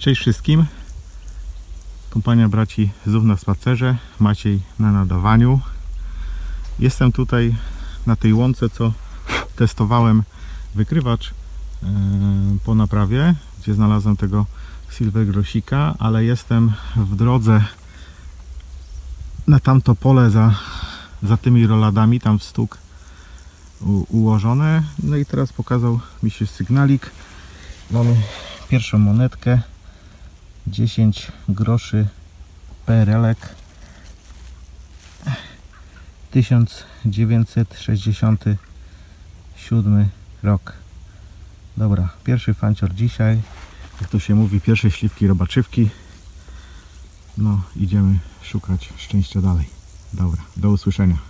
Cześć wszystkim. Kompania braci znów na spacerze. Maciej na nadawaniu. Jestem tutaj na tej łące, co testowałem wykrywacz e, po naprawie, gdzie znalazłem tego silver grosika, ale jestem w drodze na tamto pole za, za tymi roladami, tam w stuk u, ułożone. No i teraz pokazał mi się sygnalik. Mamy pierwszą monetkę 10 groszy PRL-ek 1967 rok. Dobra, pierwszy fancior dzisiaj. Jak to się mówi, pierwsze śliwki robaczywki. No, idziemy szukać szczęścia dalej. Dobra, do usłyszenia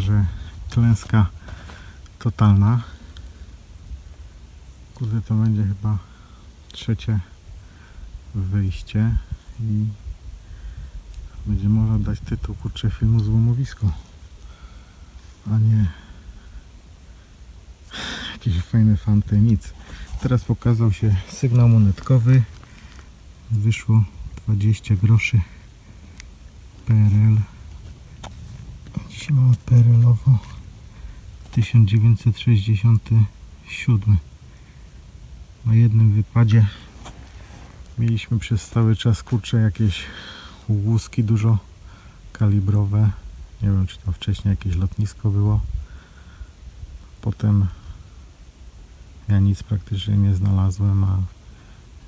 że klęska totalna. Kurde, to będzie chyba trzecie wyjście i będzie można dać tytuł kurczę filmu Złomowisko, a nie jakieś fajne fanty, nic. Teraz pokazał się sygnał monetkowy. Wyszło 20 groszy PRL. Mamy PRL-owo 1967 Na jednym wypadzie mieliśmy przez cały czas kurcze jakieś łuski dużo kalibrowe. Nie wiem czy to wcześniej jakieś lotnisko było. Potem ja nic praktycznie nie znalazłem, a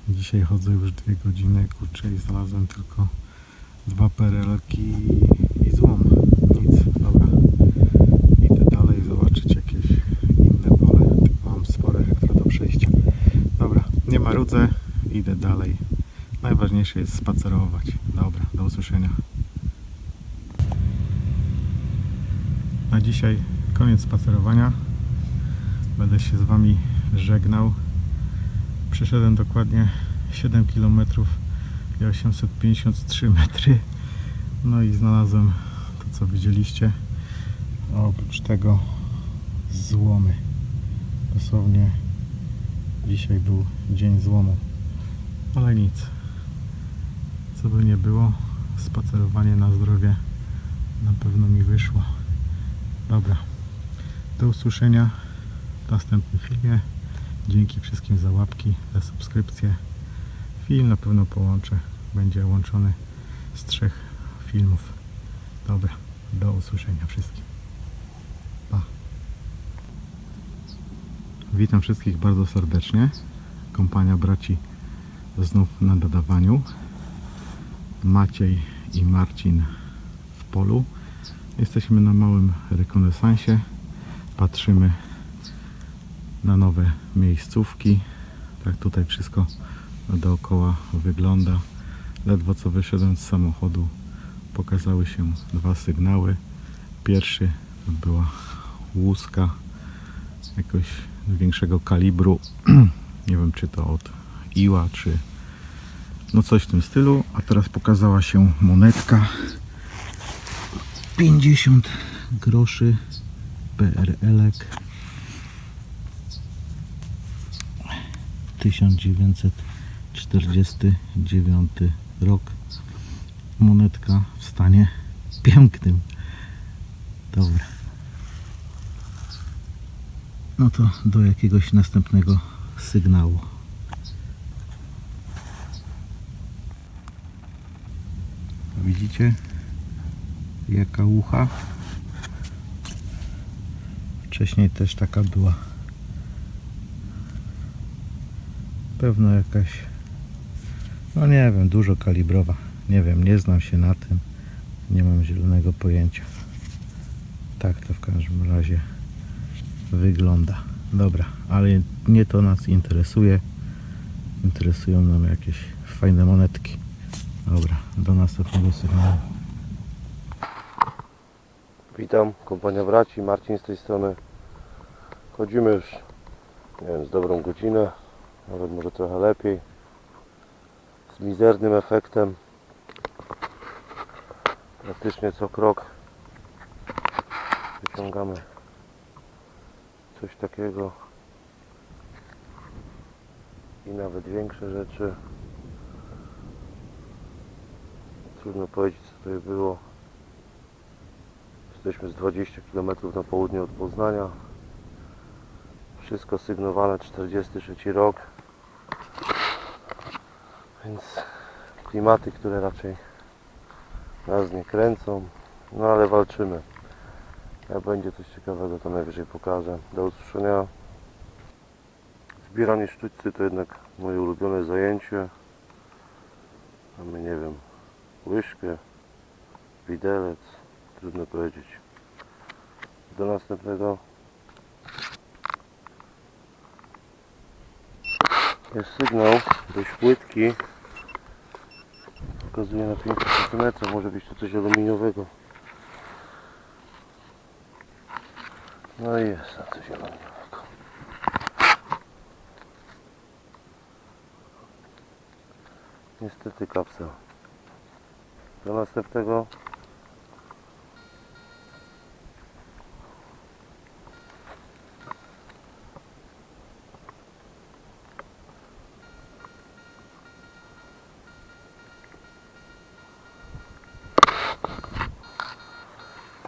dzisiaj chodzę już dwie godziny kurczę i znalazłem tylko dwa PRL-ki i, i złom. Nic, dobra. Idę dalej zobaczyć jakieś inne pole. Tylko mam spore hektar do przejścia. Dobra, nie ma rudzę, idę dalej. Najważniejsze jest spacerować. Dobra, do usłyszenia. Na dzisiaj koniec spacerowania. Będę się z Wami żegnał. Przeszedłem dokładnie 7 km i 853 metry. No i znalazłem to co widzieliście. A oprócz tego złomy. Dosłownie dzisiaj był dzień złomu. Ale nic. Co by nie było, spacerowanie na zdrowie na pewno mi wyszło. Dobra. Do usłyszenia w następnym filmie. Dzięki wszystkim za łapki, za subskrypcję. Film na pewno połączę. Będzie łączony z trzech filmów. Dobra, do usłyszenia wszystkim. Witam wszystkich bardzo serdecznie. Kompania braci znów na dodawaniu. Maciej i Marcin w polu. Jesteśmy na małym rekonesansie. Patrzymy na nowe miejscówki. Tak tutaj wszystko dookoła wygląda. Ledwo co wyszedłem z samochodu, pokazały się dwa sygnały. Pierwszy była łuska jakoś większego kalibru. Nie wiem czy to od Iła, czy no coś w tym stylu. A teraz pokazała się monetka 50 groszy PRL-ek 1949 rok. Monetka w stanie pięknym. Dobra. No to do jakiegoś następnego sygnału. Widzicie jaka ucha? Wcześniej też taka była. Pewno jakaś, no nie wiem, dużo kalibrowa. Nie wiem, nie znam się na tym. Nie mam zielonego pojęcia. Tak to w każdym razie wygląda. Dobra, ale nie to nas interesuje. Interesują nam jakieś fajne monetki. Dobra, do następnego sygnału. Witam, kompania braci, Marcin z tej strony. Chodzimy już, nie wiem, z dobrą godzinę, nawet może trochę lepiej. Z mizernym efektem. Praktycznie co krok wyciągamy coś takiego i nawet większe rzeczy. Trudno powiedzieć co tutaj było. Jesteśmy z 20 km na południe od Poznania. Wszystko sygnowane 43 rok. Więc klimaty, które raczej nas nie kręcą. No ale walczymy. Jak będzie coś ciekawego, to najwyżej pokażę. Do usłyszenia. Zbieranie sztućcy to jednak moje ulubione zajęcie. Mamy, nie wiem, łyżkę, widelec, trudno powiedzieć. Do następnego. Jest sygnał dość płytki. Pokazuje na 5 cm, może być to coś aluminiowego. No i jest na coś aluminiowego. Niestety kapsel. Do następnego.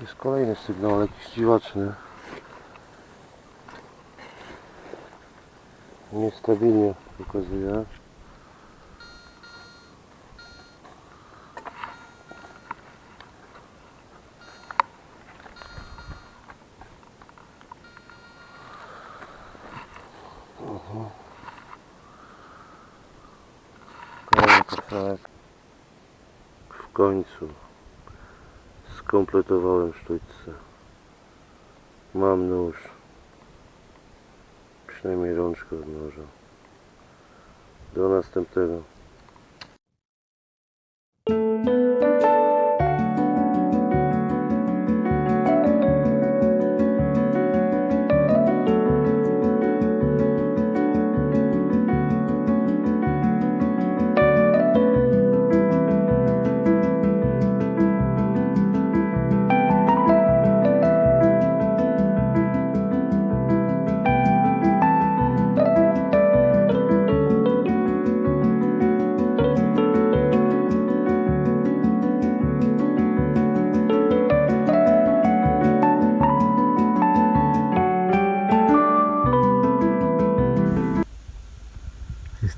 Jest kolejny sygnał, jakiś dziwaczny. Niestabilnie pokazuje. W końcu skompletowałem sztućce. Mam nóż. Przynajmniej rączkę od noża. Do następnego.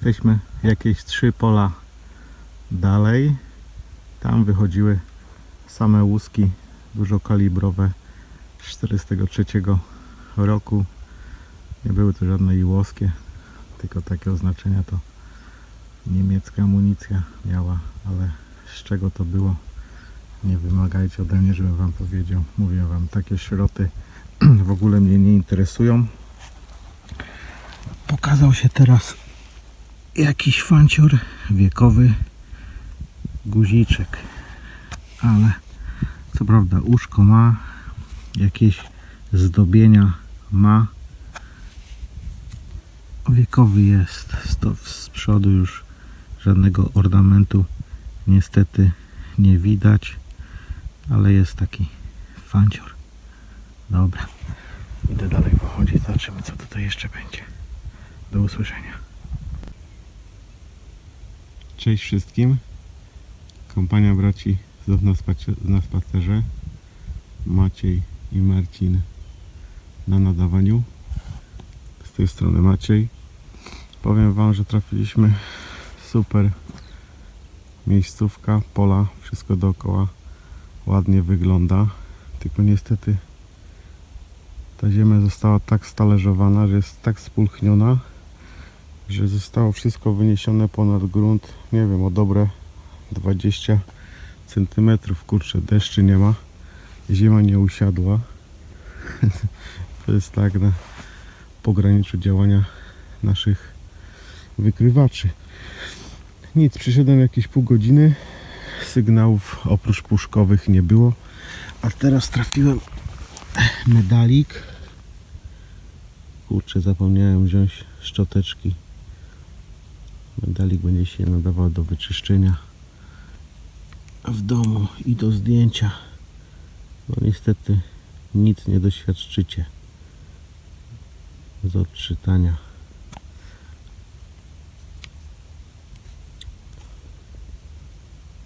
Jesteśmy jakieś trzy pola dalej. Tam wychodziły same łuski dużokalibrowe z 43 roku. Nie były to żadne iłowskie, tylko takie oznaczenia to niemiecka amunicja miała, ale z czego to było nie wymagajcie ode mnie, żebym wam powiedział. Mówię wam, takie śroty w ogóle mnie nie interesują. Pokazał się teraz jakiś fancior wiekowy guziczek. Ale co prawda uszko ma jakieś zdobienia ma. Wiekowy jest z przodu już żadnego ornamentu niestety nie widać ale jest taki fancior. Dobra idę dalej pochodzić zobaczymy co tutaj jeszcze będzie. Do usłyszenia Cześć wszystkim. Kompania braci znów na, spacer- na spacerze. Maciej i Marcin na nadawaniu. tej strony Maciej. Powiem Wam, że trafiliśmy super miejscówka, pola, wszystko dookoła ładnie wygląda. Tylko niestety ta ziemia została tak stależowana, że jest tak spulchniona, że zostało wszystko wyniesione ponad grunt, nie wiem, o dobre 20 centymetrów. Kurczę, deszczy nie ma, ziemia nie usiadła. to jest tak na pograniczu działania naszych wykrywaczy. Nic, przyszedłem jakieś pół godziny, sygnałów oprócz puszkowych nie było, a teraz trafiłem medalik. Kurczę, zapomniałem wziąć szczoteczki. Medalik będzie się nadawał do wyczyszczenia w domu i do zdjęcia. No niestety nic nie doświadczycie z odczytania.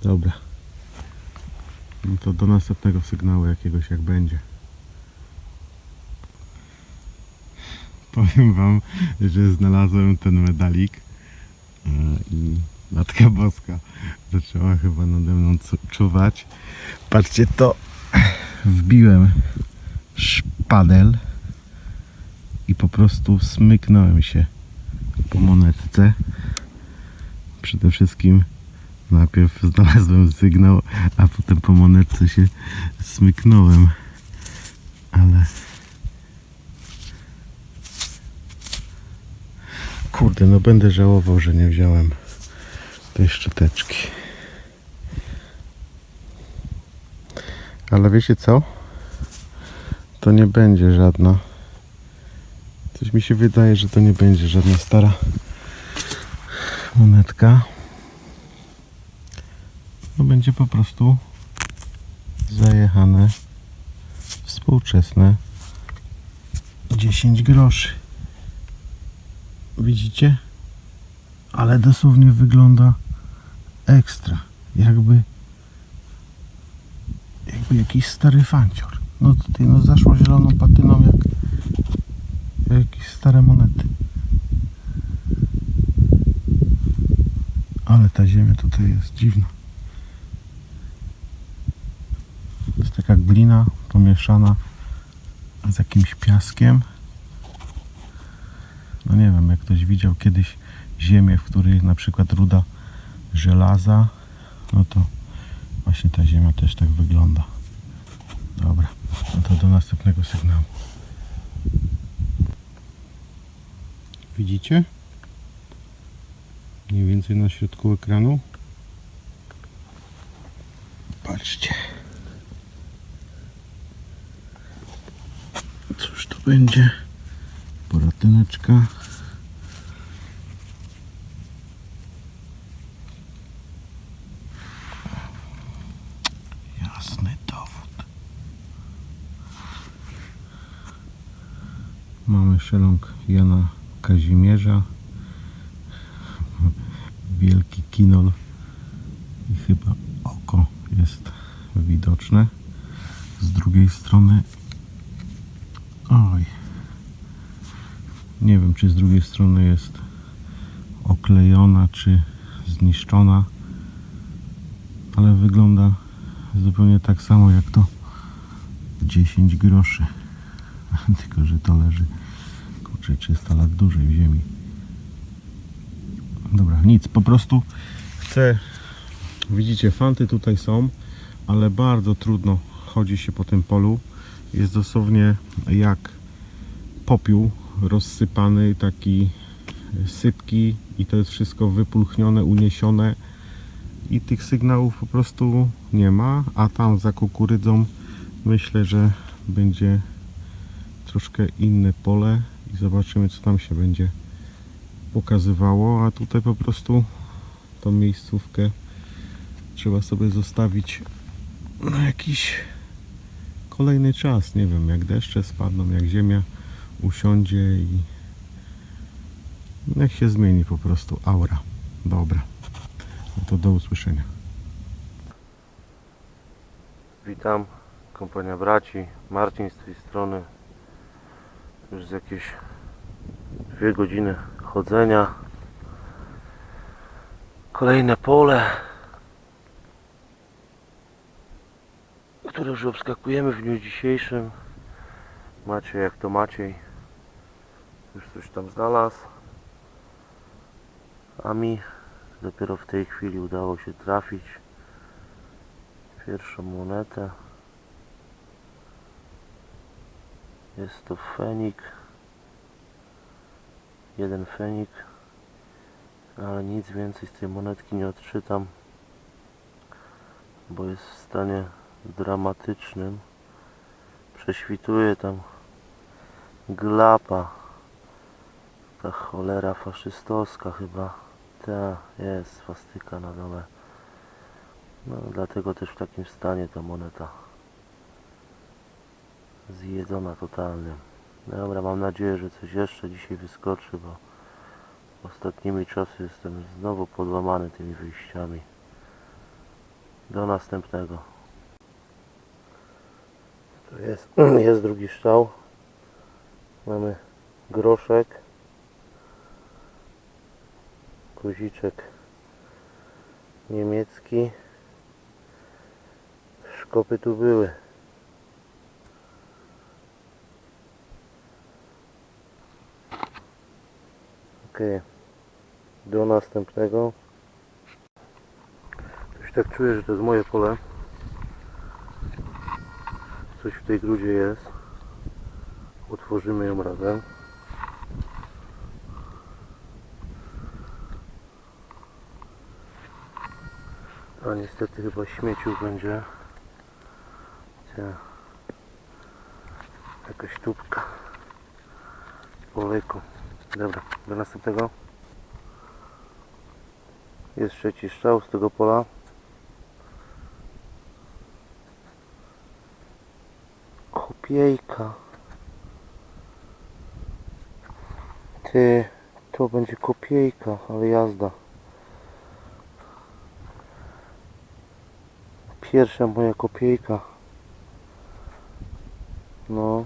Dobra. No to do następnego sygnału jakiegoś jak będzie. Powiem wam, że znalazłem ten medalik i Matka Boska zaczęła chyba nade mną czuwać. Patrzcie to, wbiłem szpadel i po prostu smyknąłem się po monetce. Przede wszystkim najpierw znalazłem sygnał, a potem po monetce się smyknąłem. Ale kurde, no będę żałował, że nie wziąłem tej szczoteczki. Ale wiecie co? To nie będzie żadna. Coś mi się wydaje, że to nie będzie żadna stara monetka. To będzie po prostu zajechane współczesne 10 groszy. Widzicie? Ale dosłownie wygląda ekstra. Jakby jakby jakiś stary fancior. No tutaj no zaszło zieloną patyną jak, jak jakieś stare monety. Ale ta ziemia tutaj jest dziwna. Jest taka glina pomieszana z jakimś piaskiem. No nie wiem, jak ktoś widział kiedyś ziemię, w której na przykład ruda żelaza, no to właśnie ta ziemia też tak wygląda. Dobra, no to do następnego sygnału. Widzicie? Mniej więcej na środku ekranu. Patrzcie. Cóż to będzie? Poratyneczka. Jasny dowód. Mamy szeląg Jana Kazimierza. Wielki kinol. I chyba oko jest widoczne. Z drugiej strony. Oj. Nie wiem, czy z drugiej strony jest oklejona, czy zniszczona. Ale wygląda zupełnie tak samo jak to 10 groszy. Tylko, że to leży kurczę 300 lat dłużej w ziemi. Dobra, nic, po prostu chcę. Widzicie, fanty tutaj są, ale bardzo trudno chodzi się po tym polu. Jest dosłownie jak popiół rozsypany, taki sypki i to jest wszystko wypulchnione, uniesione. I tych sygnałów po prostu nie ma, a tam za kukurydzą myślę, że będzie troszkę inne pole i zobaczymy co tam się będzie pokazywało, a tutaj po prostu tą miejscówkę trzeba sobie zostawić na jakiś kolejny czas, nie wiem, jak deszcze spadną, jak ziemia usiądzie i niech się zmieni po prostu aura. Dobra. No to do usłyszenia. Witam, kompania braci, Marcin z tej strony. Już z jakieś Dwie godziny chodzenia. Kolejne pole, które już obskakujemy w dniu dzisiejszym. Macie jak to Maciej. Już coś tam znalazł. A mi dopiero w tej chwili udało się trafić pierwszą monetę. Jest to fenik. Jeden fenik. Ale nic więcej z tej monetki nie odczytam. Bo jest w stanie dramatycznym. Prześwituje tam glapa. Ta cholera faszystowska chyba. Ta jest swastyka na dole. No dlatego też w takim stanie ta moneta. Zjedzona totalnie. Dobra, mam nadzieję, że coś jeszcze dzisiaj wyskoczy, bo ostatnimi czasy jestem znowu podłamany tymi wyjściami. Do następnego. Tu jest, jest drugi szczał. Mamy groszek. Guziczek niemiecki. Szkopy tu były. Okej. Do następnego. Coś tak czuję, że to jest moje pole. Coś w tej grudzie jest. Utworzymy ją razem. A niestety chyba śmieciu będzie. Jakaś tubka. Po leku. Dobra, do następnego. Jest trzeci strzał z tego pola. Kopiejka. Ty, to będzie kopiejka, ale jazda. Pierwsza moja kopiejka. No.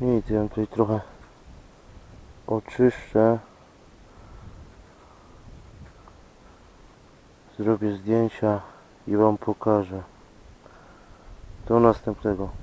Nic, ja tutaj trochę oczyszczę. Zrobię zdjęcia i Wam pokażę. Do następnego.